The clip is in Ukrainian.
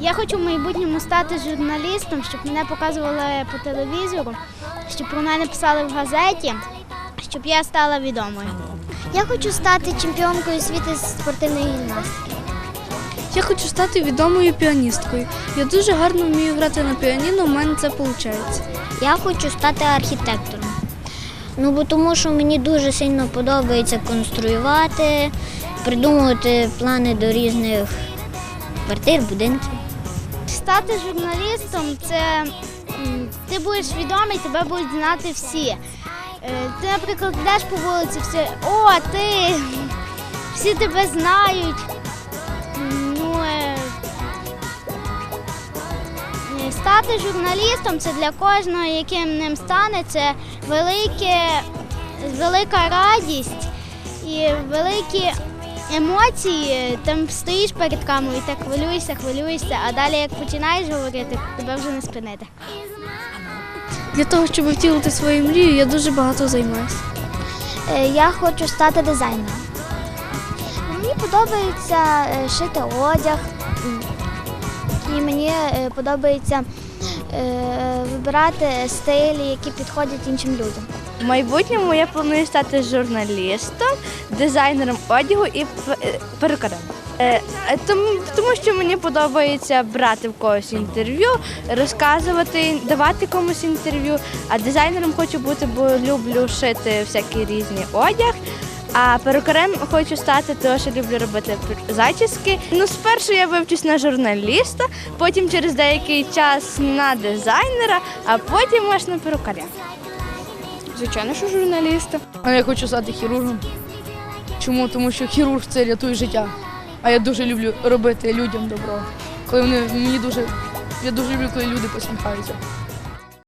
Я хочу в майбутньому стати журналістом, щоб мене показували по телевізору, щоб про мене писали в газеті, щоб я стала відомою. Я хочу стати чемпіонкою світу з спортивної гімнастики. Я хочу стати відомою піаністкою. Я дуже гарно вмію грати на піаніно, у мене це виходить. Я хочу стати архітектором. Ну, бо тому що мені дуже сильно подобається конструювати, придумувати плани до різних квартир, будинків. Стати журналістом це ти будеш відомий, тебе будуть знати всі. Е, Ти, наприклад, йдеш по вулиці, всі, о, ти! Всі тебе знають. Ну, е, е, стати журналістом це для кожного, яким ним стане, це велике, велика радість і великі емоції. Там стоїш перед камерою, так хвилюєшся, хвилюєшся, а далі як починаєш говорити, тебе вже не спинити. Для того, щоб втілити свою мрію, я дуже багато займаюся. Е, Я хочу стати дизайнером. Мені подобається е, шити одяг, і мені е, подобається вибирати стилі, які підходять іншим людям. В майбутньому я планую стати журналістом, дизайнером одягу і е, перукарем. Е, е, Тому, тому що мені подобається брати в когось інтерв'ю, розказувати, давати комусь інтерв'ю. А дизайнером хочу бути, бо люблю шити всякий різний одяг. А перукарем хочу стати, тому що люблю робити зачіски. Ну, спершу я вивчусь на журналіста, потім через деякий час на дизайнера, а потім аж на перукаря. Звичайно, що журналіста. А я хочу стати хірургом. Чому? Тому що хірург це рятує життя. А я дуже люблю робити людям добро. Коли вони мені дуже. Я дуже люблю, коли люди посміхаються.